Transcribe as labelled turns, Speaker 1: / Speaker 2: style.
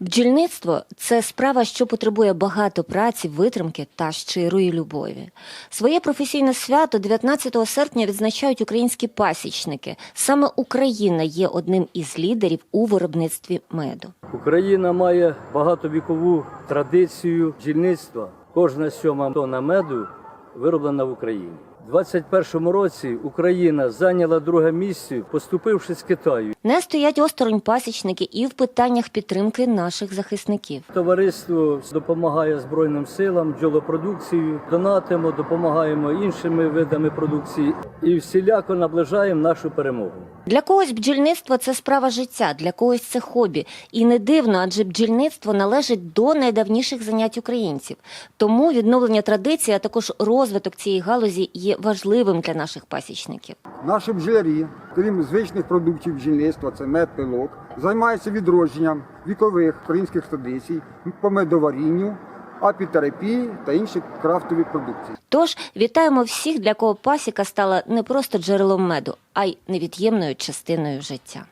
Speaker 1: Бджільництво це справа, що потребує багато праці, витримки та щирої любові. Своє професійне свято 19 серпня відзначають українські пасічники. Саме Україна є одним із лідерів у виробництві меду.
Speaker 2: Україна має багатовікову традицію бджільництва. Кожна сьома тонна меду вироблена в Україні. У 2021 році Україна зайняла друге місце, поступивши з Китаю.
Speaker 1: Не стоять осторонь пасічники і в питаннях підтримки наших захисників.
Speaker 2: Товариство допомагає Збройним силам, бджолопродукцією, донатимо, допомагаємо іншими видами продукції і всіляко наближаємо нашу перемогу.
Speaker 1: Для когось бджільництво це справа життя, для когось це хобі. І не дивно, адже бджільництво належить до найдавніших занять українців. Тому відновлення традиції, а також розвиток цієї галузі є важливим для наших пасічників.
Speaker 3: Наші бджолярі, крім звичних продуктів бджільництва, це мед, пилок, займаються відродженням вікових українських традицій по медоварінню, апітерапії та інші крафтові продукції.
Speaker 1: Тож вітаємо всіх, для кого пасіка стала не просто джерелом меду, а й невід'ємною частиною життя.